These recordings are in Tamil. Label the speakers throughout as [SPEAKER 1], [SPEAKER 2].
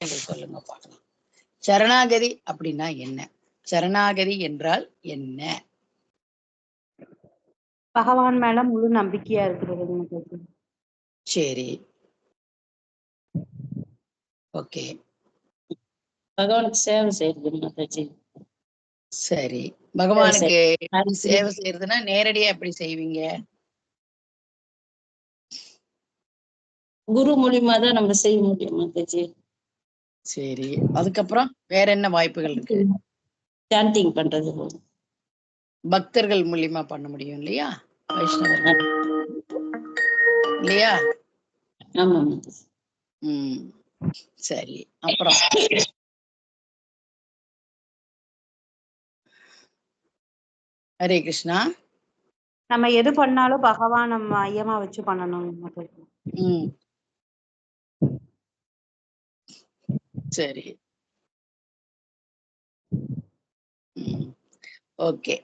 [SPEAKER 1] நீங்கள் சொல்லுங்க பார்க்கலாம். சரணாகதி அப்படின்னா என்ன? சரணாகதி என்றால் என்ன?
[SPEAKER 2] பகவான் மேல முழு நம்பிக்கையா இருக்கிறது
[SPEAKER 1] சரி. ஓகே.
[SPEAKER 3] பகவானுக்கு சேவை செய்யறது மாதாஜி
[SPEAKER 1] சரி. பகவானுக்கு சேவை செய்யறதுன்னா நேரடியா எப்படி செய்வீங்க?
[SPEAKER 3] குரு மூலியமா தான் நம்ம செய்ய முடியும் மாதாஜி
[SPEAKER 1] சரி. அதுக்கப்புறம் வேற என்ன வாய்ப்புகள் இருக்கு?
[SPEAKER 3] சாண்டிங் பண்றது.
[SPEAKER 1] பக்தர்கள் மூலியமா பண்ண முடியும் இல்லையா? வைஷ்ணவர்கள். இல்லையா?
[SPEAKER 3] ஆமா மாதாஜி
[SPEAKER 1] ம். சரி. அப்புறம். ஹரே கிருஷ்ணா.
[SPEAKER 2] நம்ம எது பண்ணாலும் பகவான் நம்ம மையமா வச்சு பண்ணணும். மாதாஜி
[SPEAKER 1] சரி. ஓகே.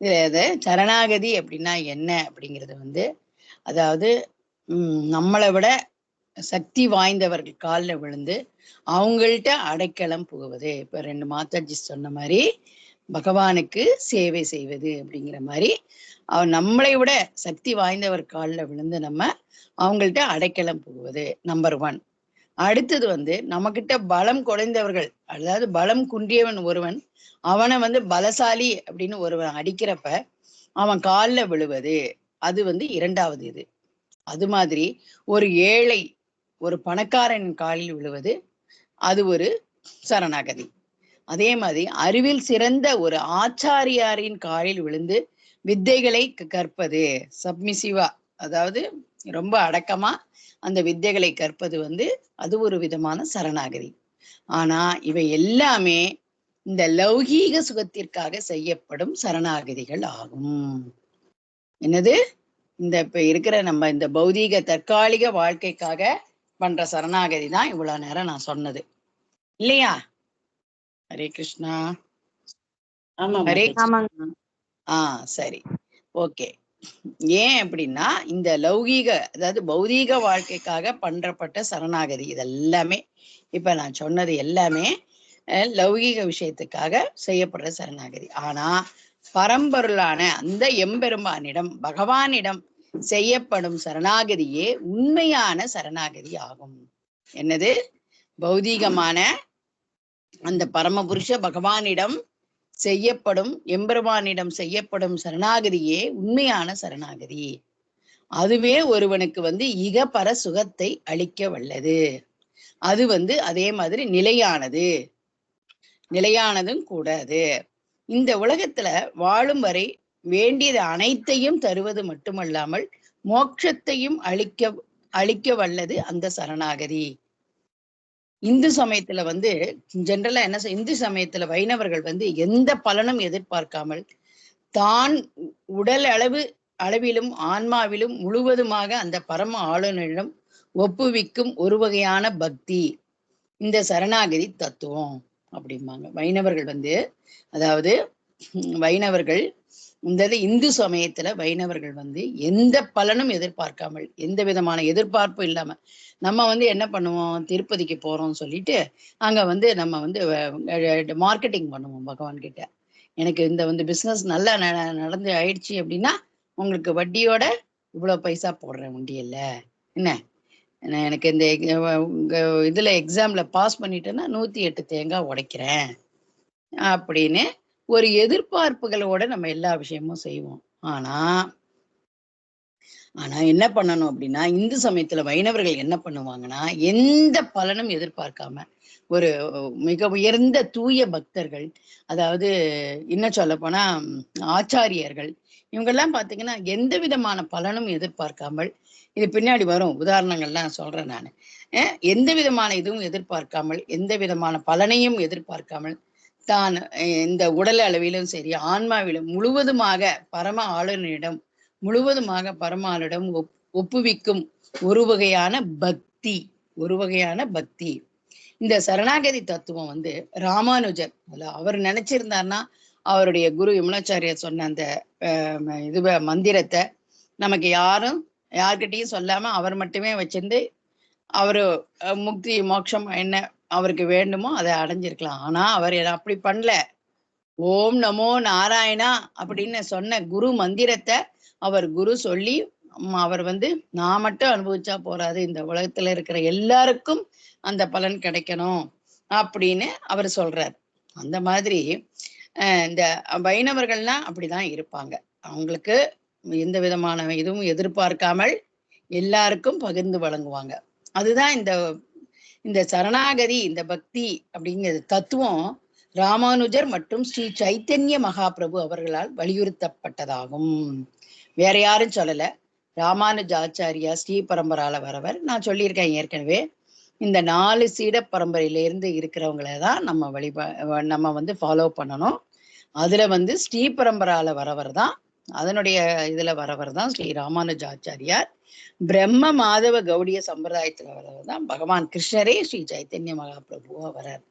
[SPEAKER 1] இது இது சரணாகதி அப்படின்னா என்ன அப்படிங்கிறது வந்து அதாவது நம்மளை விட சக்தி வாய்ந்தவர்கள் காலில் விழுந்து அவங்கள்ட்ட அடைக்கலம் புகுவது. இப்ப ரெண்டு மாதாஜி சொன்ன மாதிரி பகவானுக்கு சேவை செய்வது அப்படிங்கிற மாதிரி அவன் நம்மளை விட சக்தி வாய்ந்தவர் காலில் விழுந்து நம்ம அவங்கள்ட்ட அடைக்கலம் புகுவது நம்பர் ஒன் அடுத்தது வந்து நம்மக்கிட்ட பலம் குறைந்தவர்கள் அதாவது பலம் குன்றியவன் ஒருவன் அவனை வந்து பலசாலி அப்படின்னு ஒருவன் அடிக்கிறப்ப அவன் காலில் விழுவது அது வந்து இரண்டாவது இது. அது மாதிரி ஒரு ஏழை ஒரு பணக்காரன் காலில் விழுவது அது ஒரு சரணாகதி. அதே மாதிரி அறிவில் சிறந்த ஒரு ஆச்சாரியாரின் காலில் விழுந்து வித்தைகளை க- கற்பது சப்மிசிவா அதாவது ரொம்ப அடக்கமா அந்த வித்தைகளை கற்பது வந்து அது ஒரு விதமான சரணாகதி. ஆனா இவை எல்லாமே இந்த லௌகீக சுகத்திற்காக செய்யப்படும் சரணாகதிகள் ஆகும். என்னது? இந்த இப்ப இருக்கிற நம்ம இந்த பௌதீக தற்காலிக வாழ்க்கைக்காக பண்ற சரணாகதி தான் இவ்வளவு நேரம் நான் சொன்னது. இல்லையா? ஹரே கிருஷ்ணா.
[SPEAKER 3] ஆமா
[SPEAKER 1] ஹரே
[SPEAKER 3] மாதாஜி.
[SPEAKER 2] ஆமாங்க
[SPEAKER 1] ஆ சரி. ஓகே. ஏன் அப்படின்னா இந்த லௌகீக அதாவது பௌதீக வாழ்க்கைக்காக பண்றப்பட்ட சரணாகதி இதெல்லாமே. இப்ப நான் சொன்னது எல்லாமே லௌகீக விஷயத்துக்காக செய்யப்படுற சரணாகதி. ஆனா பரம்பொருளான அந்த எம்பெருமானிடம் பகவானிடம் செய்யப்படும் சரணாகதியே உண்மையான சரணாகதி ஆகும். என்னது? பௌதீகமான அந்த பரமபுருஷ பகவானிடம் செய்யப்படும் எம்பெருமானிடம் செய்யப்படும் சரணாகதியே உண்மையான சரணாகதி. அதுவே ஒருவனுக்கு வந்து இகபர சுகத்தை அளிக்க வல்லது. அது வந்து அதே மாதிரி நிலையானது. நிலையானதும் கூட அது இந்த உலகத்துல வாழும் வரை வேண்டியது அனைத்தையும் தருவது மட்டுமல்லாமல் மோட்சத்தையும் அளிக்க அளிக்க வல்லது அந்த சரணாகதி. இந்து சமயத்துல வந்து ஜென்ரலா என்ன இந்து சமயத்துல வைணவர்கள் வந்து எந்த பலனும் எதிர்பார்க்காமல் தான் உடல் அளவு அளவிலும் ஆன்மாவிலும் முழுவதுமாக அந்த பரம ஆளுநரிடம் ஒப்புவிக்கும் ஒரு வகையான பக்தி இந்த சரணாகதி தத்துவம் அப்படிம்பாங்க. வைணவர்கள் வந்து அதாவது வைணவர்கள் இந்த இது இந்து சமயத்துல வைணவர்கள் வந்து எந்த பலனும் எதிர்பார்க்காமல் எந்த விதமான எதிர்பார்ப்பும் இல்லாம நம்ம வந்து என்ன பண்ணுவோம்? திருப்பதிக்கு போறோம்னு சொல்லிட்டு அங்க வந்து நம்ம வந்து மார்க்கெட்டிங் பண்ணுவோம் பகவான் கிட்ட. எனக்கு இந்த வந்து பிசினஸ் நல்லா ந- நடந்து ஆயிடுச்சு அப்படின்னா உங்களுக்கு வட்டியோட இவ்வளவு பைசா போடுறேன் உண்டியல்ல. என்ன? எனக்கு இந்த ex- உங்க இதுல எக்ஸாம்ல பாஸ் பண்ணிட்டேன்னா நூத்தி எட்டு தேங்காய் உடைக்கிறேன். அப்படின்னு ஒரு எதிர்பார்ப்புகளோட நம்ம எல்லா விஷயமும் செய்வோம். ஆனா ஆனா என்ன பண்ணணும் அப்படின்னா இந்து சமயத்துல வைணவர்கள் என்ன பண்ணுவாங்கன்னா எந்த பலனும் எதிர்பார்க்காம ஒரு மிக உயர்ந்த தூய பக்தர்கள் அதாவது இன்னும் சொல்ல போனா ஆச்சாரியர்கள் இவங்கெல்லாம் பாத்தீங்கன்னா எந்த விதமான பலனும் எதிர்பார்க்காமல் இது பின்னாடி வரும் உதாரணங்கள்லாம் சொல்றேன் நான். எந்த விதமான இதுவும் எதிர்பார்க்காமல் எந்த விதமான பலனையும் எதிர்பார்க்காமல் தான் இந்த உடல் அளவிலும் சரி ஆன்மாவிலும் முழுவதுமாக பரம ஆளுநரிடம் முழுவதுமாக பரமானிடம் ஒப் ஒப்புவிக்கும் ஒரு வகையான பக்தி ஒரு வகையான பக்தி. இந்த சரணாகதி தத்துவம் வந்து ராமானுஜர் அதுல அவர் நினைச்சிருந்தாருன்னா அவருடைய குரு விமலாச்சாரியர் சொன்ன அந்த இது மந்திரத்தை நமக்கு யாரும் யார்கிட்டையும் சொல்லாம அவர் மட்டுமே வச்சிருந்து அவரு முக்தி மோட்சம் என்ன அவருக்கு வேண்டுமோ அதை அடைஞ்சிருக்கலாம். ஆனா அவர் என்ன அப்படி பண்ணல. ஓம் நமோ நாராயணா அப்படின்னு சொன்ன குரு மந்திரத்தை அவர் குரு சொல்லி அவர் வந்து நான் மட்டும் அனுபவிச்சா போறாது. இந்த உலகத்துல இருக்கிற எல்லாருக்கும் அந்த பலன் கிடைக்கணும் அப்படின்னு அவர் சொல்றார். அந்த மாதிரி இந்த வைணவர்கள்னா அப்படிதான் இருப்பாங்க. அவங்களுக்கு எந்த விதமான இதுவும் எதிர்பார்க்காமல் எல்லாருக்கும் பகிர்ந்து வழங்குவாங்க. அதுதான் இந்த இந்த சரணாகதி இந்த பக்தி அப்படிங்கிற தத்துவம் ராமானுஜர் மற்றும் ஸ்ரீ சைத்தன்ய மகாபிரபு அவர்களால் வலியுறுத்தப்பட்டதாகும். வேற யாரும் சொல்லல. ராமானுஜ ஆச்சாரியா ஸ்ரீ பரம்பரால வரவர். நான் சொல்லியிருக்கேன் ஏற்கனவே. இந்த நாலு சீட பரம்பரையிலேருந்து இருக்கிறவங்கள தான் நம்ம வழிபா நம்ம வந்து ஃபாலோ பண்ணணும். அதுல வந்து ஸ்ரீ பரம்பரால வரவர் தான் அதனுடைய இதுல வரவர் தான் ஸ்ரீ ராமானுஜ ஆச்சாரியார் பிரம்ம மாதவ கௌடிய சம்பிரதாயத்துல வரவர் தான் பகவான் கிருஷ்ணரே ஸ்ரீ சைத்தன்ய மகாபிரபுவா வரார்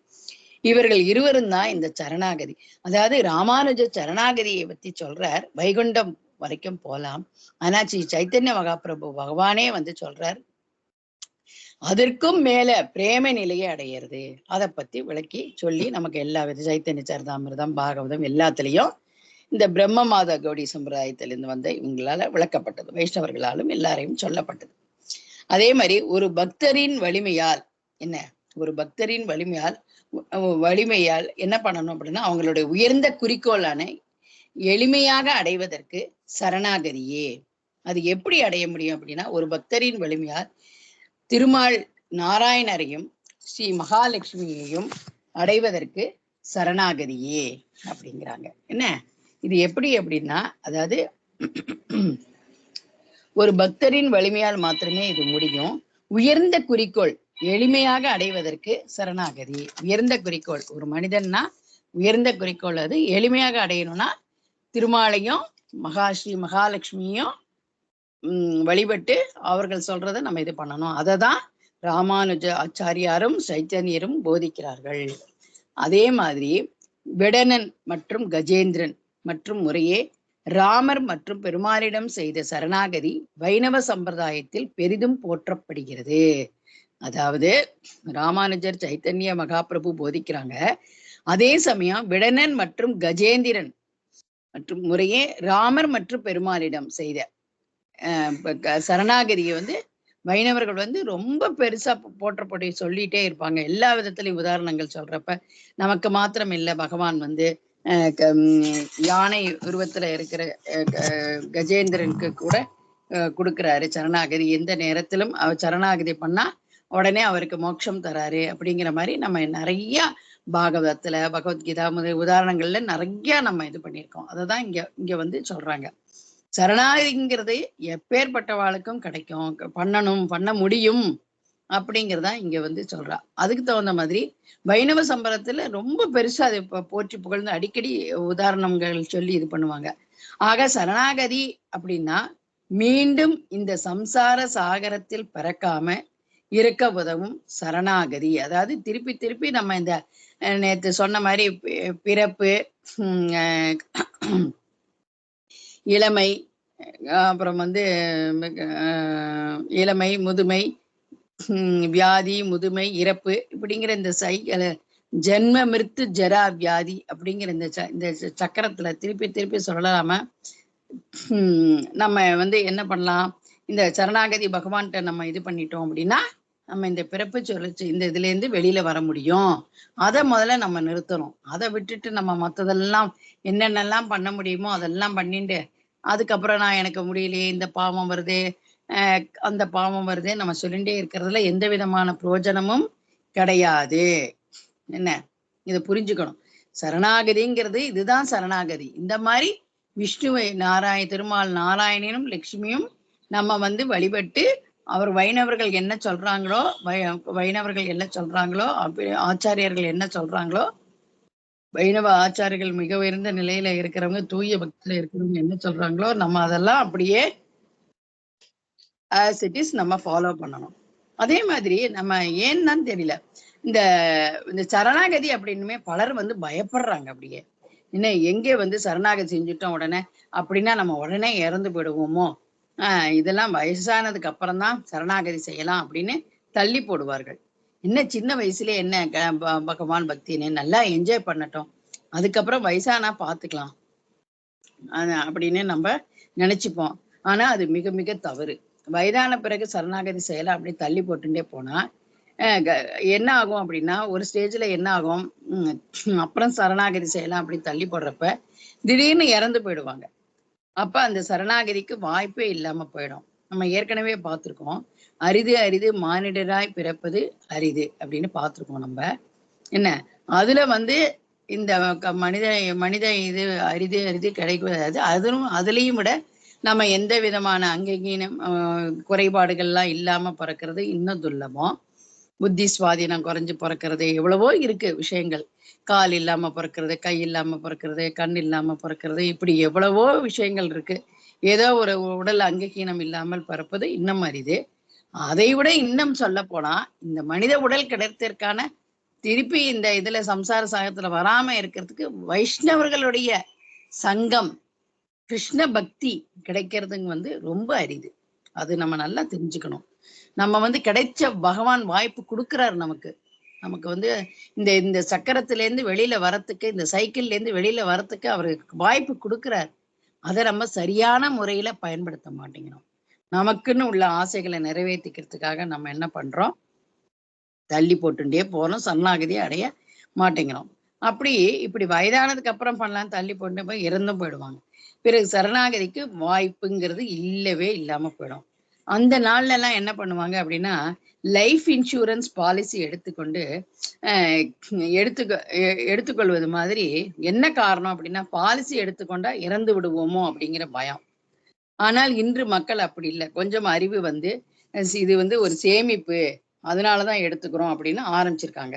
[SPEAKER 1] இவர்கள் இருவரும் தான் இந்த சரணாகதி. அதாவது ராமானுஜ சரணாகதியை பத்தி சொல்றார். வைகுண்டம் வரைக்கும் போலாம். ஆனா ஸ்ரீ சைத்தன்ய மகாபிரபு பகவானே வந்து சொல்றார். அதற்கும் மேல பிரேம நிலையை அடையிறது. அதை பத்தி விளக்கி சொல்லி நமக்கு எல்லா வித சைத்தன்ய சரிதாமிர்தம் பாகவதம் எல்லாத்துலயும் இந்த பிரம்ம மாத கௌடி சம்பிரதாயத்திலிருந்து வந்த இவங்களால விளக்கப்பட்டது. வைஷ்ணவர்களாலும் எல்லாரையும் சொல்லப்பட்டது. அதே மாதிரி ஒரு பக்தரின் வலிமையால் என்ன? ஒரு பக்தரின் வலிமையால் வலிமையால் என்ன பண்ணணும் அப்படின்னா அவங்களுடைய உயர்ந்த குறிக்கோளான எளிமையாக அடைவதற்கு சரணாகதியே. அது எப்படி அடைய முடியும் அப்படின்னா ஒரு பக்தரின் வலிமையால் திருமால் நாராயணரையும் ஸ்ரீ மகாலட்சுமியையும் அடைவதற்கு சரணாகதியே அப்படிங்கிறாங்க. என்ன? இது எப்படி அப்படின்னா அதாவது ஒரு பக்தரின் வலிமையால் மாத்திரமே இது முடியும். உயர்ந்த குறிக்கோள் எளிமையாக அடைவதற்கு சரணாகதி. உயர்ந்த குறிக்கோள் ஒரு மனிதன்னா உயர்ந்த குறிக்கோள் அது. எளிமையாக அடையணும்னா திருமாலையும் மகாஸ்ரீ மகாலட்சுமியும் உம் வழிபட்டு அவர்கள் சொல்றதை நம்ம இது பண்ணணும். அதை தான் ராமானுஜ ஆச்சாரியாரும் சைத்தன்யரும் போதிக்கிறார்கள். அதே மாதிரி விடனன் மற்றும் கஜேந்திரன் மற்றும் முறையே ராமர் மற்றும் பெருமாளிடம் செய்த சரணாகதி வைணவ சம்பிரதாயத்தில் பெரிதும் போற்றப்படுகிறது. அதாவது ராமானுஜர் சைத்தன்ய மகாபிரபு போதிக்கிறாங்க. அதே சமயம் விடனன் மற்றும் கஜேந்திரன் மற்றும் முறையே ராமர் மற்றும் பெருமாளிடம் செய்த அஹ், க- சரணாகதியை வந்து வைணவர்கள் வந்து ரொம்ப பெருசா போற்றப்பட்டு போற்றப்படி சொல்லிட்டே இருப்பாங்க. எல்லா விதத்திலையும் உதாரணங்கள் சொல்றப்ப நமக்கு மாத்திரம் இல்லை. பகவான் வந்து யானை உருவத்துல இருக்கிற க- கஜேந்திரனுக்கு கூட கொடுக்குறாரு சரணாகதி. எந்த நேரத்திலும் அவர் சரணாகதி பண்ணா உடனே அவருக்கு மோட்சம் தராரு அப்படிங்கிற மாதிரி நம்ம நிறைய பாகவதத்துல பகவத்கீதா முதல் உதாரணங்கள்ல நிறைய நம்ம இது பண்ணியிருக்கோம். அதை தான் இங்க இங்க வந்து சொல்றாங்க. சரணாகதிங்கிறது எப்பேற்பட்டவாளுக்கும் கிடைக்கும். பண்ணணும் பண்ண முடியும். அப்படிங்கிறதா இங்க வந்து சொல்றா. அதுக்கு தகுந்த மாதிரி வைணவ சம்பரத்துல ரொம்ப பெருசா அது போற்றி புகழ்ந்து அடிக்கடி உதாரணங்கள் சொல்லி இது பண்ணுவாங்க. ஆக சரணாகதி அப்படின்னா மீண்டும் இந்த சம்சார சாகரத்தில் பறக்காம இருக்க உதவும் சரணாகதி. அதாவது திருப்பி திருப்பி நம்ம இந்த நேற்று சொன்ன மாதிரி பிறப்பு இளமை அப்புறம் வந்து இளமை முதுமை வியாதி முதுமை இறப்பு இப்படிங்கிற இந்த சைக்கிள் ஜென்ம மிருத்து ஜரா வியாதி அப்படிங்கிற இந்த ச- இந்த சக்கரத்துல திருப்பி திருப்பி சொல்லலாம. நம்ம வந்து என்ன பண்ணலாம்? இந்த சரணாகதி பகவான்கிட்ட நம்ம இது பண்ணிட்டோம் அப்படின்னா நம்ம இந்த பிறப்பு சுழற்சி இந்த இதுல இருந்து வெளியில வர முடியும். அதை முதல்ல நம்ம நிறுத்தணும். அதை விட்டுட்டு நம்ம மத்ததெல்லாம் என்னென்னலாம் பண்ண முடியுமோ அதெல்லாம் பண்ணிட்டு அதுக்கப்புறம் நான் எனக்கு முடியலையே இந்த பாவம் வருது அந்த பாவம் வருதே நம்ம சொல்லிட்டே இருக்கிறதுல எந்த விதமான பிரயோஜனமும் கிடையாது. என்ன? இதை புரிஞ்சுக்கணும். சரணாகதிங்கிறது இதுதான் சரணாகதி. இந்த மாதிரி விஷ்ணுவை நாராய திருமால் நாராயணனும் லக்ஷ்மியும் நம்ம வந்து வழிபட்டு அவர் வைணவர்கள் என்ன சொல்றாங்களோ வை- வைணவர்கள் என்ன சொல்றாங்களோ அப்படி ஆச்சாரியர்கள் என்ன சொல்றாங்களோ வைணவ ஆச்சாரியர்கள் மிக உயர்ந்த நிலையில இருக்கிறவங்க தூய பக்தியில இருக்கிறவங்க என்ன சொல்றாங்களோ நம்ம அதெல்லாம் அப்படியே ஆஸ் இட் இஸ் நம்ம ஃபாலோ பண்ணணும். அதே மாதிரி நம்ம ஏன்னு தெரியல. இந்த இந்த சரணாகதி அப்படின்னுமே பலர் வந்து பயப்படுறாங்க அப்படியே. என்ன எங்கே வந்து சரணாகதி செஞ்சுட்டோம் உடனே? அப்படின்னா நம்ம உடனே இறந்து போயிடுவோமோ? ஆஹ் இதெல்லாம் வயசானதுக்கு அப்புறம் தான் சரணாகதி செய்யலாம் அப்படின்னு தள்ளி போடுவார்கள். என்ன சின்ன வயசுல என்ன க- ப- பகவான் பக்தின்னு நல்லா என்ஜாய் பண்ணட்டும். அதுக்கப்புறம் வயசானா பாத்துக்கலாம். அப்படின்னு நம்ம நினைச்சுப்போம். ஆனா அது மிக மிக தவறு. வயதான பிறகு சரணாகதி செயலை அப்படி தள்ளி போட்டுட்டே போனா க- என்ன ஆகும் அப்படின்னா ஒரு ஸ்டேஜ்ல என்ன ஆகும்? அப்புறம் சரணாகதி செய்யலாம் அப்படி தள்ளி போடுறப்ப திடீர்னு இறந்து போயிடுவாங்க. அப்ப அந்த சரணாகதிக்கு வாய்ப்பே இல்லாம போயிடும். நம்ம ஏற்கனவே பார்த்துருக்கோம். அரிது அரிது மானிடராய் பிறப்பது அரிது அப்படின்னு பார்த்துருக்கோம் நம்ம. என்ன? அதுல வந்து இந்த மனித மனித இது அரிது அரிது கிடைக்குவது அதுவும் அதுலேயும் விட நம்ம எந்த விதமான அங்கங்கீனம் குறைபாடுகள்லாம் இல்லாம பிறக்கிறது இன்னும் துல்லபம் புத்தி சுவாதீனம் குறைஞ்சு பிறக்கிறது எவ்வளவோ இருக்கு விஷயங்கள். கால் இல்லாம பிறக்கிறது கை இல்லாம பிறக்கிறது கண் இல்லாம பிறக்கிறது இப்படி எவ்வளவோ விஷயங்கள் இருக்கு. ஏதோ ஒரு உடல் அங்ககீனம் இல்லாமல் பிறப்பது இன்னும் அரிது. அதை விட இன்னும் சொல்ல போனா இந்த மனித உடல் கிடைத்ததற்கான திருப்பி இந்த இதுல சம்சார சாகத்துல வராம இருக்கிறதுக்கு வைஷ்ணவர்களுடைய சங்கம் கிருஷ்ண பக்தி கிடைக்கிறதுங்க வந்து ரொம்ப அரிது. அது நம்ம நல்லா தெரிஞ்சுக்கணும். நம்ம வந்து கிடைச்ச பகவான் வாய்ப்பு கொடுக்குறாரு நமக்கு. நமக்கு வந்து இந்த இந்த சக்கரத்திலேருந்து வெளியில வரத்துக்கு இந்த சைக்கிள்லேருந்து வெளியில வரத்துக்கு அவருக்கு வாய்ப்பு கொடுக்குறாரு. அதை நம்ம சரியான முறையில பயன்படுத்த மாட்டேங்கிறோம். நமக்குன்னு உள்ள ஆசைகளை நிறைவேற்றிக்கிறதுக்காக நம்ம என்ன பண்றோம்? தள்ளி போட்டுட்டே போறோம். சரணாகதியை அடைய மாட்டேங்கிறோம். அப்படி இப்படி வயதானதுக்கு அப்புறம் பண்ணலாம் தள்ளி போட்டு போய் இறந்தும் போயிடுவாங்க. பிறகு சரணாகதிக்கு வாய்ப்புங்கிறது இல்லவே இல்லாம போயிடும். அந்த நாள்ல எல்லாம் என்ன பண்ணுவாங்க அப்படின்னா லைஃப் இன்சூரன்ஸ் பாலிசி எடுத்துக்கொண்டு எடுத்துக்க எடுத்துக்கொள்வது மாதிரி என்ன காரணம் அப்படின்னா பாலிசி எடுத்துக்கொண்டா இறந்து விடுவோமோ அப்படிங்கிற பயம். ஆனால் இன்று மக்கள் அப்படி இல்லை. கொஞ்சம் அறிவு வந்து இது வந்து ஒரு சேமிப்பு அதனாலதான் எடுத்துக்கிறோம் அப்படின்னு ஆரம்பிச்சிருக்காங்க.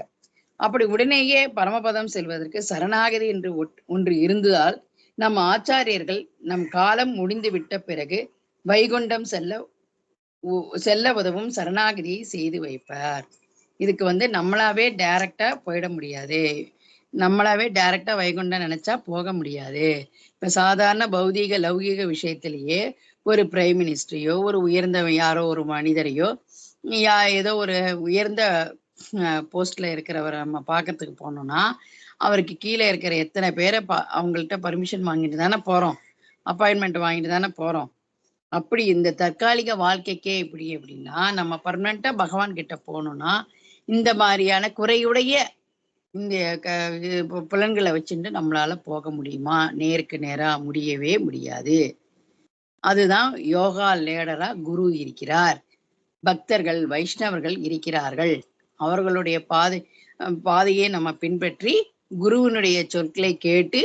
[SPEAKER 1] அப்படி உடனேயே பரமபதம் செல்வதற்கு சரணாகதி என்று ஒட்- ஒன்று இருந்ததால் நம் ஆச்சாரியர்கள் நம் காலம் முடிந்து விட்ட பிறகு வைகுண்டம் செல்ல செல்ல உதவும் சரணாகதியை செய்து வைப்பார். இதுக்கு வந்து நம்மளாவே டைரக்டா போயிட முடியாது. நம்மளாவே டைரக்டா வைகுண்டம் நினைச்சா போக முடியாது. இப்ப சாதாரண பௌதீக லௌகீக விஷயத்திலேயே ஒரு பிரைம் மினிஸ்டரையோ ஒரு உயர்ந்த யாரோ ஒரு மனிதரையோ யா ஏதோ ஒரு உயர்ந்த போஸ்ட்ல இருக்கிறவரை நம்ம பார்க்கறதுக்கு போனோம்னா அவருக்கு கீழே இருக்கிற எத்தனை பேரை பா அவங்கள்ட்ட பர்மிஷன் வாங்கிட்டு தானே போறோம். அப்பாயின்மெண்ட் வாங்கிட்டு தானே போறோம். அப்படி இந்த தற்காலிக வாழ்க்கைக்கே இப்படி அப்படின்னா நம்ம பர்மனண்டா பகவான் கிட்ட போகணும்னா இந்த மாதிரியான குறையுடைய இந்த க இது புலன்களை வச்சுட்டு நம்மளால போக முடியுமா? நேருக்கு நேரா முடியவே முடியாது. அதுதான் யோகா லேடரா குரு இருக்கிறார். பக்தர்கள் வைஷ்ணவர்கள் இருக்கிறார்கள். அவர்களுடைய பாதை பாதையை நம்ம பின்பற்றி குருவினுடைய சொற்களை கேட்டு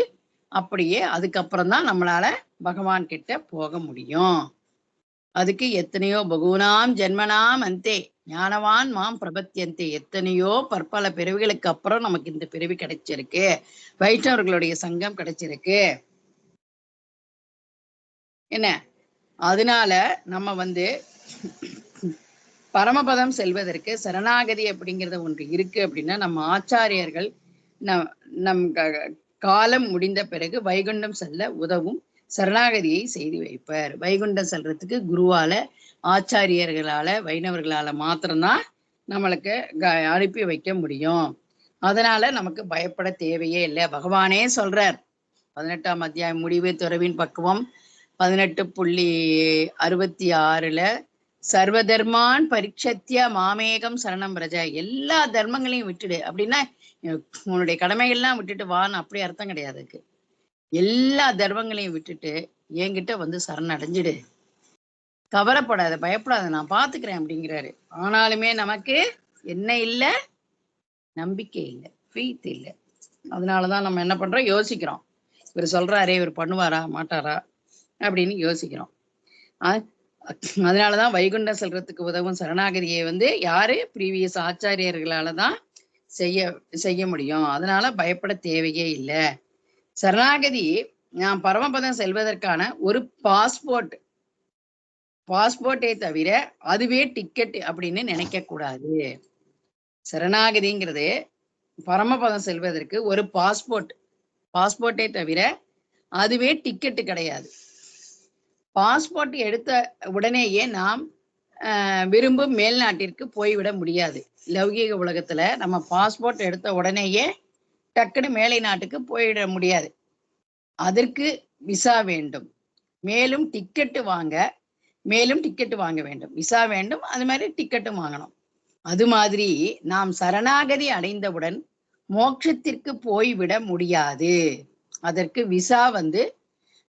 [SPEAKER 1] அப்படியே அதுக்கப்புறம் தான் நம்மளால பகவான் கிட்ட போக முடியும். அதுக்கு எத்தனையோ பகுனாம் ஜென்மனாம் அந்தே ஞானவான் மாம் பிரபத்தியந்தே எத்தனையோ பற்பல பிறவிகளுக்கு அப்புறம் நமக்கு இந்த பிறவி கிடைச்சிருக்கு. வைஷ்ணவர்களுடைய சங்கம் கிடைச்சிருக்கு. என்ன? அதனால நம்ம வந்து பரமபதம் செல்வதற்கு சரணாகதி அப்படிங்கிறது ஒன்று இருக்கு அப்படின்னா நம்ம ஆச்சாரியர்கள் நம் நம் க- காலம் முடிந்த பிறகு வைகுண்டம் செல்ல உதவும் சரணாகதியை செய்து வைப்பார். வைகுண்டம் செல்றதுக்கு குருவால ஆச்சாரியர்களால வைணவர்களால மாத்திரம்தான் நம்மளுக்கு க- அனுப்பி வைக்க முடியும். அதனால நமக்கு பயப்பட தேவையே இல்லை. பகவானே சொல்றார். பதினெட்டாம் அத்தியாயம் முடிவு துறவின் பக்குவம் பதினெட்டு புள்ளி அறுபத்தி ஆறுல சர்வதர்மான் பரிட்சத்திய மாமேகம் சரணம் பிரஜா. எல்லா தர்மங்களையும் விட்டுடு. அப்படின்னா உன்னுடைய கடமைகள்லாம் விட்டுட்டு வான்னு அப்படி அர்த்தம் கிடையாது அதுக்கு. எல்லா தர்மங்களையும் விட்டுட்டு என்கிட்ட வந்து சரணடைஞ்சிடு கவலைப்படாத பயப்படாத நான் பாத்துக்கிறேன் அப்படிங்கிறாரு. ஆனாலுமே நமக்கு என்ன இல்லை? நம்பிக்கை இல்லை. ஃபீத் இல்லை. அதனாலதான் நம்ம என்ன பண்றோம்? யோசிக்கிறோம். இவர் சொல்றாரே இவர் பண்ணுவாரா மாட்டாரா அப்படின்னு யோசிக்கிறோம். அதனாலதான் வைகுண்டம் செல்றதுக்கு உதவும் சரணாகதியை வந்து யாரு? ப்ரீவியஸ் ஆச்சாரியர்களால தான் செய்ய செய்ய முடியும். அதனால பயப்பட தேவையே இல்லை. சரணாகதி நான் பரமபதம் செல்வதற்கான ஒரு பாஸ்போர்ட் பாஸ்போர்ட்டை தவிர அதுவே டிக்கெட் அப்படின்னு நினைக்க கூடாது. சரணாகதிங்கிறது பரமபதம் செல்வதற்கு ஒரு பாஸ்போர்ட் பாஸ்போர்ட்டை தவிர அதுவே டிக்கெட்டு கிடையாது. பாஸ்போர்ட் எடுத்த உடனேயே நாம் விரும்பும் மேல்நாட்டிற்கு போய்விட முடியாது. லௌகீக உலகத்துல நம்ம பாஸ்போர்ட் எடுத்த உடனேயே டக்குன்னு மேலை நாட்டுக்கு போயிட முடியாது. அதற்கு விசா வேண்டும். மேலும் டிக்கெட்டு வாங்க மேலும் டிக்கெட்டு வாங்க வேண்டும். விசா வேண்டும் அது மாதிரி டிக்கெட்டும் வாங்கணும். அது மாதிரி நாம் சரணாகதி அடைந்தவுடன் மோட்சத்திற்கு போய்விட முடியாது. அதற்கு விசா வந்து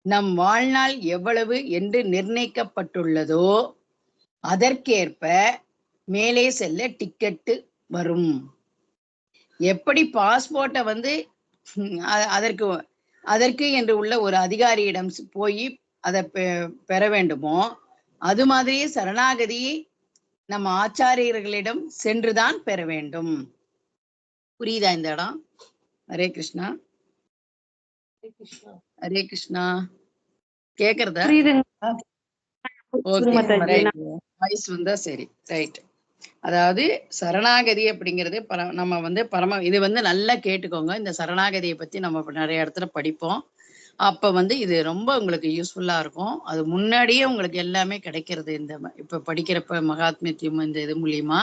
[SPEAKER 1] நம் வாழ்நாள் எவ்வளவு என்று நிர்ணயிக்கப்பட்டுள்ளதோ அதற்கேற்ப மேலே செல்ல டிக்கெட்டு வரும். எப்படி பாஸ்போர்ட்டை வந்து அதற்கு அதற்கு என்று உள்ள ஒரு அதிகாரியிடம் போய் அதை பெ- பெற வேண்டுமோ அது மாதிரியே சரணாகதியை நம்ம ஆச்சாரியர்களிடம் சென்றுதான் பெற வேண்டும். புரியுதா இந்த இடம்? ஹரே கிருஷ்ணா. ஹரே கிருஷ்ணா. கேக்குறதா. வாய்ஸ் வந்தா சரி. ரைட். அதாவது சரணாகதி அப்படிங்கிறது பர நம்ம வந்து பரம இது வந்து நல்லா கேட்டுக்கோங்க. இந்த சரணாகதியை பத்தி நம்ம நிறைய இடத்துல படிப்போம். அப்ப வந்து இது ரொம்ப உங்களுக்கு யூஸ்ஃபுல்லா இருக்கும். அது முன்னாடியே உங்களுக்கு எல்லாமே கிடைக்கிறது இந்த இப்ப படிக்கிறப்ப மகாத்மியத்தியம் இந்த இது மூலியமா.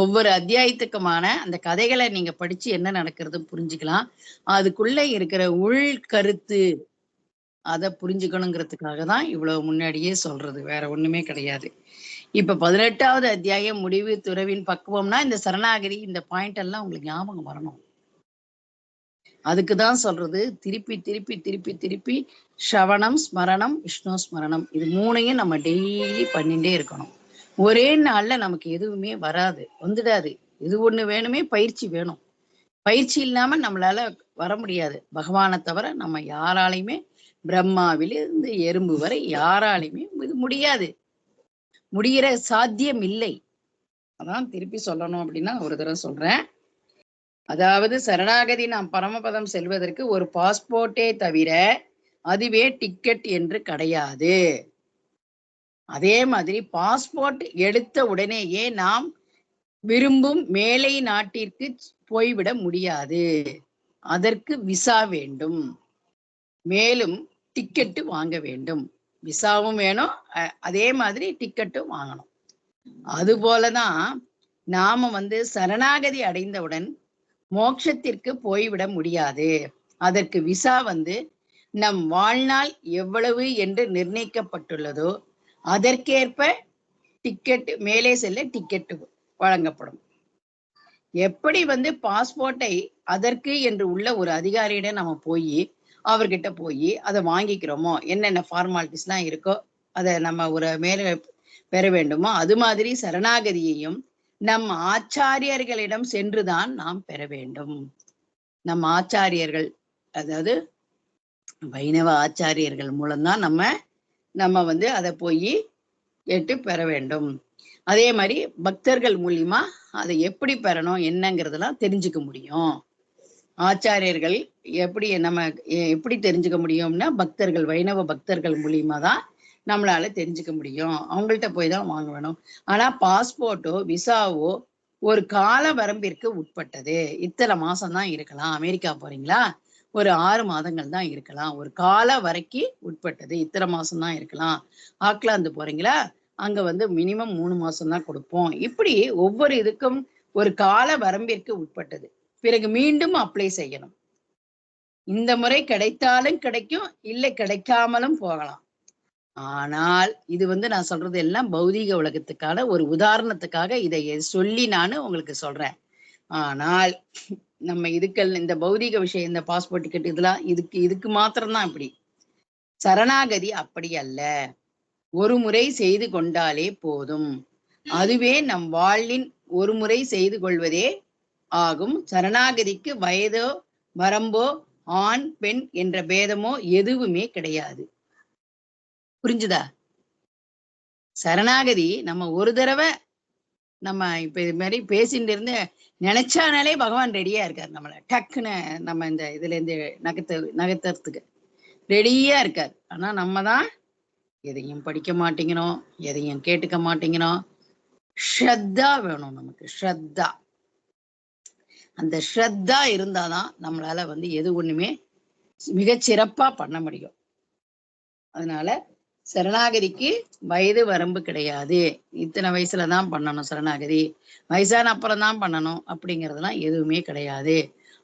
[SPEAKER 1] ஒவ்வொரு அத்தியாயத்துக்குமான அந்த கதைகளை நீங்க படிச்சு என்ன நடக்கிறது புரிஞ்சுக்கலாம். அதுக்குள்ள இருக்கிற உள் கருத்து அதை புரிஞ்சுக்கணுங்கிறதுக்காக தான் இவ்வளவு முன்னாடியே சொல்றது. வேற ஒண்ணுமே கிடையாது. இப்ப பதினெட்டாவது அத்தியாயம் முடிவு துறவின் பக்குவம்னா இந்த சரணாகிரி இந்த பாயிண்ட் எல்லாம் உங்களுக்கு ஞாபகம் வரணும். அதுக்கு தான் சொல்றது திருப்பி திருப்பி திருப்பி திருப்பி ஸ்ரவணம் ஸ்மரணம் விஷ்ணு ஸ்மரணம். இது மூணையும் நம்ம டெய்லி பண்ணிட்டே இருக்கணும். ஒரே நாள்ல நமக்கு எதுவுமே வராது வந்துடாது. இது ஒண்ணு வேணுமே பயிற்சி வேணும். பயிற்சி இல்லாம நம்மளால வர முடியாது. பகவானை தவிர நம்ம யாராலையுமே பிரம்மாவிலிருந்து எறும்பு வரை யாராலையுமே இது முடியாது. முடிகிற சாத்தியம் இல்லை. அதான் திருப்பி சொல்லணும் அப்படின்னா ஒரு தடவை சொல்றேன். அதாவது சரணாகதி நாம் பரமபதம் செல்வதற்கு ஒரு பாஸ்போர்ட்டே தவிர அதுவே டிக்கெட் என்று கிடையாது. அதே மாதிரி பாஸ்போர்ட் எடுத்த உடனேயே நாம் விரும்பும் மேலை நாட்டிற்கு போய்விட முடியாது. அதற்கு விசா வேண்டும். மேலும் டிக்கெட்டு வாங்க வேண்டும். விசாவும் வேணும். அ- அதே மாதிரி டிக்கெட்டும் வாங்கணும். அது போலதான் நாம வந்து சரணாகதி அடைந்தவுடன் மோட்சத்திற்கு போய்விட முடியாது. அதற்கு விசா வந்து நம் வாழ்நாள் எவ்வளவு என்று நிர்ணயிக்கப்பட்டுள்ளதோ அதற்கேற்ப டிக்கெட் மேலே செல்ல டிக்கெட் வழங்கப்படும். எப்படி வந்து பாஸ்போர்ட்டை அதற்கு என்று உள்ள ஒரு அதிகாரியிடம் நம்ம போய் அவர்கிட்ட போய் அதை வாங்கிக்கிறோமோ என்னென்ன ஃபார்மாலிட்டிஸ்லாம் இருக்கோ அதை நம்ம ஒரு மேலே பெற வேண்டுமோ அது மாதிரி சரணாகதியையும் நம் ஆச்சாரியர்களிடம் சென்றுதான் நாம் பெற வேண்டும். நம் ஆச்சாரியர்கள் அதாவது வைணவ ஆச்சாரியர்கள் மூலம்தான் நம்ம நம்ம வந்து அதை போய் கேட்டு பெற வேண்டும். அதே மாதிரி பக்தர்கள் மூலியமா அதை எப்படி பெறணும் என்னங்கிறதெல்லாம் தெரிஞ்சுக்க முடியும். ஆச்சாரியர்கள் எப்படி நம்ம எப்படி தெரிஞ்சுக்க முடியும்னா பக்தர்கள் வைணவ பக்தர்கள் மூலியமா தான் நம்மளால தெரிஞ்சுக்க முடியும். அவங்கள்ட்ட போய் தான் வாங்க வேணும் ஆனா பாஸ்போர்ட்டோ விசாவோ ஒரு கால வரம்பிற்கு உட்பட்டது. இத்தனை மாசம் தான் இருக்கலாம். அமெரிக்கா போறீங்களா? ஒரு ஆறு மாதங்கள் தான் இருக்கலாம். ஒரு கால வரைக்கு உட்பட்டது. இத்தனை மாசம் தான் இருக்கலாம். ஆக்லாந்து போறீங்களா? அங்க வந்து மினிமம் மூணு மாசம் தான் கொடுப்போம். இப்படி ஒவ்வொரு இதுக்கும் ஒரு கால வரம்பிற்கு உட்பட்டது. பிறகு மீண்டும் அப்ளை செய்யணும். இந்த முறை கிடைத்தாலும் கிடைக்கும் இல்லை கிடைக்காமலும் போகலாம். ஆனால் இது வந்து நான் சொல்றது எல்லாம் பௌதீக உலகத்துக்கான ஒரு உதாரணத்துக்காக இதை சொல்லி நான் உங்களுக்கு சொல்றேன். ஆனால் நம்ம இதுக்கள் இந்த பௌதிக விஷயம் இந்த பாஸ்போர்ட் டிக்கெட் இதெல்லாம் இதுக்கு இதுக்கு மாத்திரம்தான் இப்படி சரணாகதி அப்படி அல்ல. ஒரு முறை செய்து கொண்டாலே போதும். அதுவே நம் வாழ்வின் ஒரு முறை செய்து கொள்வதே ஆகும். சரணாகதிக்கு வயதோ வரம்போ ஆண் பெண் என்ற பேதமோ எதுவுமே கிடையாது. புரிஞ்சுதா? சரணாகதி நம்ம ஒரு தடவை நம்ம இப்ப இது மாதிரி பேசிட்டு இருந்து நினைச்சானாலே பகவான் ரெடியா இருக்கார் நம்மள. டக்குன்னு நம்ம இந்த இதுல இருந்து நகர்த்த நகர்த்துறதுக்கு ரெடியா இருக்கார். ஆனா நம்ம தான் எதையும் படிக்க மாட்டேங்கிறோம் எதையும் கேட்டுக்க மாட்டேங்கிறோம். ஸ்ரத்தா வேணும் நமக்கு ஸ்ரத்தா. அந்த ஸ்ரத்தா இருந்தாதான் நம்மளால வந்து எது ஒண்ணுமே மிக சிறப்பா பண்ண முடியும். அதனால சரணாகதிக்கு வயது வரம்பு கிடையாது. இத்தனை வயசுல தான் பண்ணணும் சரணாகதி. வயசான அப்புறம் தான் பண்ணணும் அப்படிங்கிறதுலாம் எதுவுமே கிடையாது.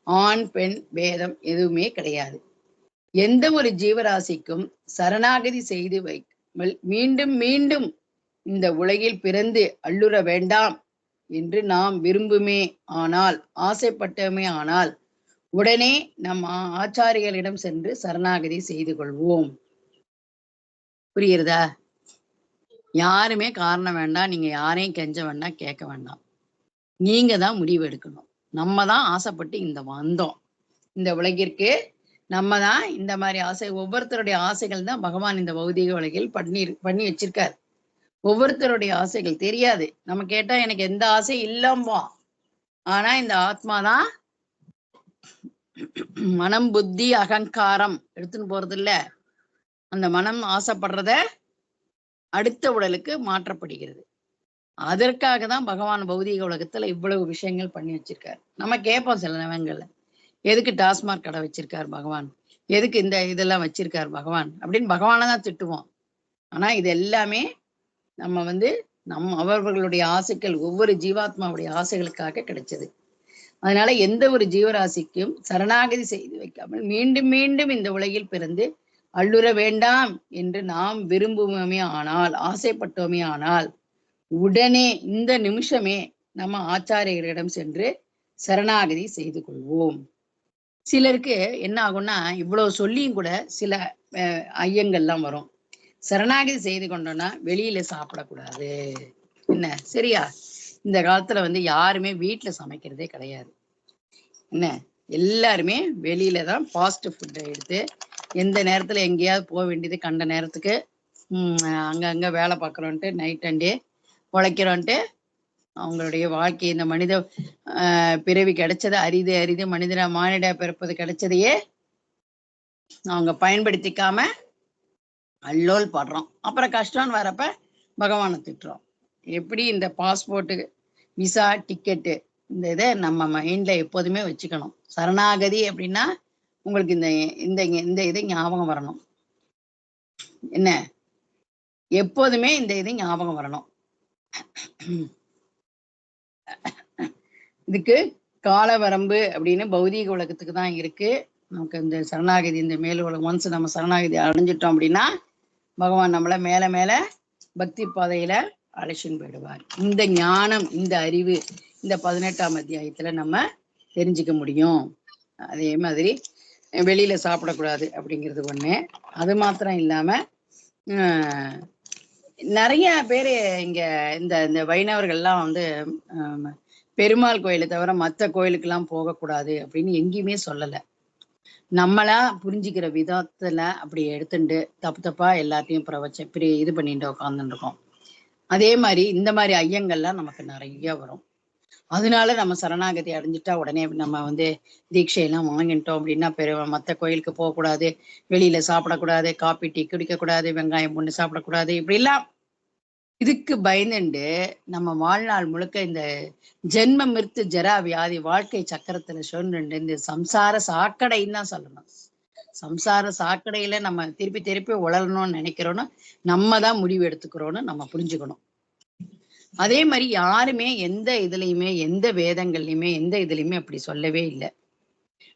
[SPEAKER 1] ஆண் பெண் பேதம் எதுவுமே கிடையாது. எந்த ஒரு ஜீவராசிக்கும் சரணாகதி செய்து வை மீண்டும் மீண்டும் இந்த உலகில் பிறந்து அள்ளுற வேண்டாம் என்று நாம் விரும்புமே ஆனால் ஆசைப்பட்டோமே ஆனால் உடனே நம் ஆச்சாரிகளிடம் சென்று சரணாகதி செய்து கொள்வோம். புரியுறதா? யாருமே காரணம் வேண்டாம். நீங்க யாரையும் கெஞ்ச வேண்டாம் கேட்க வேண்டாம். நீங்க தான் முடிவு எடுக்கணும். நம்ம தான் ஆசைப்பட்டு இந்த வந்தோம். இந்த உலகிற்கு நம்ம தான் இந்த மாதிரி ஆசை ஒவ்வொருத்தருடைய ஆசைகள் தான் பகவான் இந்த பௌதிக உலகில் பண்ணி பண்ணி வச்சிருக்காரு. ஒவ்வொருத்தருடைய ஆசைகள் தெரியாது. நம்ம கேட்டா எனக்கு எந்த ஆசையும் இல்லம்போம் ஆனா இந்த ஆத்மா தான் மனம் புத்தி அகங்காரம் எடுத்துன்னு போறது இல்ல அந்த மனம் ஆசைப்படுறத அடுத்த உடலுக்கு மாற்றப்படுகிறது. அதற்காக தான் பகவான் பௌதீக உலகத்துல இவ்வளவு விஷயங்கள் பண்ணி வச்சிருக்காரு. நம்ம கேட்போம் சில நேரங்கள்ல. எதுக்கு டாஸ்மாக் கடை வச்சிருக்கார் பகவான்? எதுக்கு இந்த இதெல்லாம் வச்சிருக்கார் பகவான்? அப்படின்னு பகவானை தான் திட்டுவோம். ஆனா இது எல்லாமே நம்ம வந்து நம் அவர்களுடைய ஆசைகள் ஒவ்வொரு ஜீவாத்மாவுடைய ஆசைகளுக்காக கிடைச்சது. அதனால எந்த ஒரு ஜீவராசிக்கும் சரணாகதி செய்து வைக்காமல் மீண்டும் மீண்டும் இந்த உலகில் பிறந்து அள்ளுற வேண்டாம் என்று நாம் விரும்புவோமே ஆனால் ஆசைப்பட்டோமே ஆனால் உடனே இந்த நிமிஷமே நம்ம ஆச்சாரியர்களிடம் சென்று சரணாகதி செய்து கொள்வோம். சிலருக்கு என்ன ஆகும்னா இவ்வளவு சொல்லியும் கூட சில ஐயங்கள்லாம் வரும். சரணாகதி செய்து கொண்டோம்னா வெளியில சாப்பிடக்கூடாது. என்ன? சரியா? இந்த காலத்துல வந்து யாருமே வீட்டுல சமைக்கிறதே கிடையாது. என்ன? எல்லாருமே வெளியில தான் ஃபாஸ்ட் ஃபுட்டை எடுத்து எந்த நேரத்துல எங்கேயாவது போக வேண்டியது கண்ட நேரத்துக்கு அங்கங்க வேலை பார்க்குறோன்ட்டு நைட் அண்டே உழைக்கிறோன்ட்டு அவங்களுடைய வாழ்க்கை இந்த மனித பிறவி கிடைச்சது அரிது அரிது மனிதன மானிட பிறப்பது கிடைச்சதையே அவங்க பயன்படுத்திக்காம அல்லோல் படுறோம். அப்புறம் கஷ்டம்னு வரப்ப பகவானை திட்டுறோம். எப்படி இந்த பாஸ்போர்ட்டு விசா டிக்கெட்டு இந்த இதை நம்ம மைண்ட்ல எப்போதுமே வச்சுக்கணும். சரணாகதி அப்படின்னா உங்களுக்கு இந்த இந்த இந்த இது ஞாபகம் வரணும். என்ன? எப்போதுமே இந்த இது ஞாபகம் வரணும். இதுக்கு கால வரம்பு அப்படின்னு பௌதீக உலகத்துக்கு தான் இருக்கு. நமக்கு இந்த சரணாகதி இந்த மேல் உலகம் ஒன்ஸ் நம்ம சரணாகதி அடைஞ்சிட்டோம் அப்படின்னா பகவான் நம்மளை மேல மேல பக்தி பாதையில அழைச்சின்னு போயிடுவார். இந்த ஞானம் இந்த அறிவு இந்த பதினெட்டாம் அத்தியாயத்துல நம்ம தெரிஞ்சுக்க முடியும். அதே மாதிரி வெளியில சாப்பிடக்கூடாது அப்படிங்கிறது ஒண்ணு. அது மாத்திரம் இல்லாம நிறைய பேர் இங்க இந்த இந்த வைணவர்கள்லாம் வந்து பெருமாள் கோயிலை தவிர மற்ற கோயிலுக்கெல்லாம் போகக்கூடாது அப்படின்னு எங்கேயுமே சொல்லல. நம்மளா புரிஞ்சுக்கிற விதத்துல அப்படி எடுத்துட்டு தப்பு தப்பா எல்லாத்தையும் பிரவச்ச பெரிய இது பண்ணிட்டு உட்காந்துருக்கோம் இருக்கோம் அதே மாதிரி இந்த மாதிரி ஐயங்கள்லாம் நமக்கு நிறைய வரும். அதனால நம்ம சரணாகதி அடைஞ்சிட்டா உடனே நம்ம வந்து தீட்சையெல்லாம் வாங்கிட்டோம் அப்படின்னா பெரு மற்ற கோயிலுக்கு போகக்கூடாது வெளியில சாப்பிடக்கூடாது. காப்பி டீ குடிக்கக்கூடாது. வெங்காயம் பொண்ணு சாப்பிடக்கூடாது. இப்படிலாம் இதுக்கு பயந்துண்டு நம்ம வாழ்நாள் முழுக்க இந்த ஜென்ம மிருத்து ஜரா வியாதி வாழ்க்கை சக்கரத்துல சொல்லுண்டு இந்த சம்சார சாக்கடைன்னு தான் சொல்லணும். சம்சார சாக்கடையில நம்ம திருப்பி திருப்பி உழலணும்னு நினைக்கிறோன்னா நம்ம தான் முடிவு எடுத்துக்கிறோம்னு நம்ம புரிஞ்சுக்கணும். அதே மாதிரி யாருமே எந்த இதுலயுமே எந்த வேதங்கள்லயுமே எந்த இதுலயுமே அப்படி சொல்லவே இல்லை.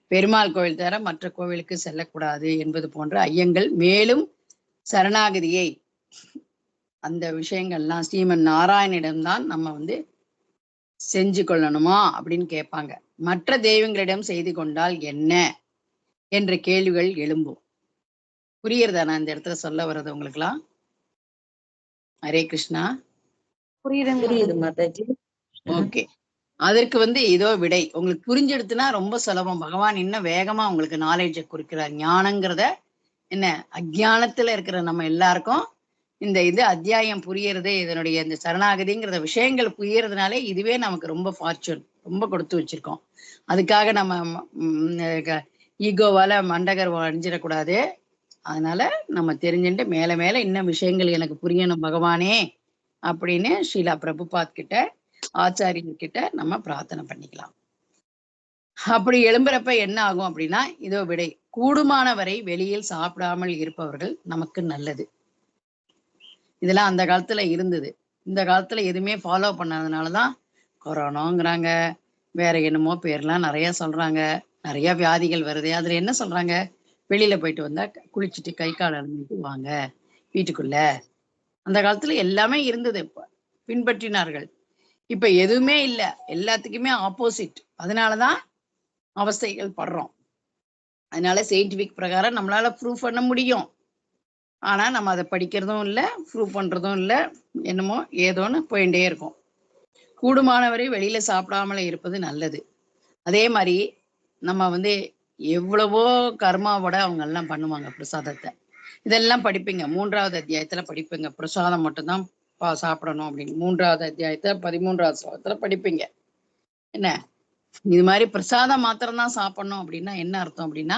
[SPEAKER 1] பெருமாள் கோவில் தவிர மற்ற கோவிலுக்கு செல்லக்கூடாது என்பது போன்ற ஐயங்கள். மேலும் சரணாகதியை அந்த விஷயங்கள்லாம் ஸ்ரீமன் நாராயணிடம்தான் நம்ம வந்து செஞ்சு கொள்ளணுமா அப்படின்னு கேட்பாங்க. மற்ற தெய்வங்களிடம் செய்து கொண்டால் என்ன என்ற கேள்விகள் எழும்பும். புரியுறதா நான் இந்த இடத்துல சொல்ல வர்றது உங்களுக்குலாம் ஹரே கிருஷ்ணா.
[SPEAKER 3] புரியுது மாதாஜி.
[SPEAKER 1] ஓகே. அதற்கு வந்து இதோ விடை. உங்களுக்கு புரிஞ்செடுத்துனா ரொம்ப சுலபம். பகவான் இன்னும் வேகமா உங்களுக்கு நாலேஜை குறிக்கிறார் ஞானங்கிறத என்ன? அஜ்ஞானத்துல இருக்கிற நம்ம எல்லாருக்கும் இந்த இது அத்தியாயம் புரியறது இதனுடைய இந்த சரணாகதிங்கிறத விஷயங்கள் புரியறதுனாலே இதுவே நமக்கு ரொம்ப ஃபார்ச்சூன் ரொம்ப கொடுத்து வச்சிருக்கோம். அதுக்காக நம்ம ஈகோவால மண்டகர் அணிஞ்சிடக்கூடாது. அதனால நம்ம தெரிஞ்சுட்டு மேல மேல இன்னும் விஷயங்கள் எனக்கு புரியணும் பகவானே. அப்படின்னு ஷீலா பிரபுபாத் கிட்ட ஆச்சாரியன் கிட்ட நம்ம பிரார்த்தனை பண்ணிக்கலாம். அப்படி எழும்புறப்ப என்ன ஆகும் அப்படின்னா இதோ விடை. கூடுமான வரை வெளியில் சாப்பிடாமல் இருப்பவர்கள் நமக்கு நல்லது. இதெல்லாம் அந்த காலத்துல இருந்தது. இந்த காலத்துல எதுவுமே ஃபாலோ பண்ணாதனாலதான் கொரோனாங்கிறாங்க. வேற என்னமோ பேர்லாம் நிறைய சொல்றாங்க. நிறைய வியாதிகள் வருது. அதுல என்ன சொல்றாங்க? வெளியில போயிட்டு வந்தா குளிச்சுட்டு கை கால் அலம்பிட்டு வாங்க. வீட்டுக்குள்ள அந்த காலத்துல எல்லாமே இருந்தது இப்ப. பின்பற்றினார்கள். இப்ப எதுவுமே இல்லை. எல்லாத்துக்குமே ஆப்போசிட் அதனாலதான் அவஸ்தைகள் படுறோம். அதனால சயின்டிபிக் பிரகாரம் நம்மளால ப்ரூவ் பண்ண முடியும். ஆனா நம்ம அதை படிக்கிறதும் இல்லை ப்ரூவ் பண்றதும் இல்லை என்னமோ ஏதோன்னு போயிட்டே இருக்கும். கூடுமானவரை வெளியில சாப்பிடாமல இருப்பது நல்லது. அதே மாதிரி நம்ம வந்து எவ்வளவோ கர்மாவோட அவங்க எல்லாம் பண்ணுவாங்க பிரசாதத்தை. இதெல்லாம் படிப்பீங்க. மூன்றாவது அத்தியாயத்துல படிப்பீங்க. பிரசாதம் மட்டும்தான் பா- சாப்பிடணும் அப்படின்னு. மூன்றாவது அத்தியாயத்துல பதிமூன்றாவது ஸ்லோகத்துல படிப்பீங்க. என்ன? இது மாதிரி பிரசாதம் மாத்திரம்தான் சாப்பிடணும் அப்படின்னா என்ன அர்த்தம் அப்படின்னா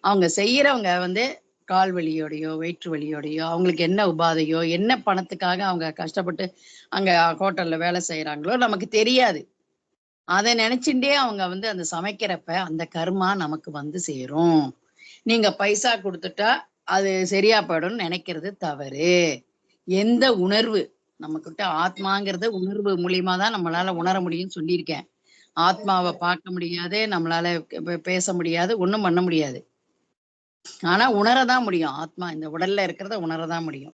[SPEAKER 1] அவங்க செய்யறவங்க வந்து கால் வலியோடையோ வயிற்று வலியோடையோ அவங்களுக்கு என்ன உபாதையோ என்ன பணத்துக்காக அவங்க கஷ்டப்பட்டு அங்க ஹோட்டல்ல வேலை செய்யறாங்களோ நமக்கு தெரியாது. அதை நினைச்சுட்டே அவங்க வந்து அந்த சமைக்கிறப்ப அந்த கர்மா நமக்கு வந்து சேரும். நீங்க பைசா கொடுத்துட்டா அது சரியா போயிடும்னு நினைக்கிறது தவறு. எந்த உணர்வு? நம்மக்கிட்ட ஆத்மாங்கிறத உணர்வு மூலியமா தான் நம்மளால உணர முடியும்னு சொல்லியிருக்கேன். ஆத்மாவை பார்க்க முடியாது நம்மளால பேச முடியாது ஒன்றும் பண்ண முடியாது. ஆனா உணரதான் முடியும். ஆத்மா இந்த உடல்ல இருக்கிறத உணரதான் முடியும்.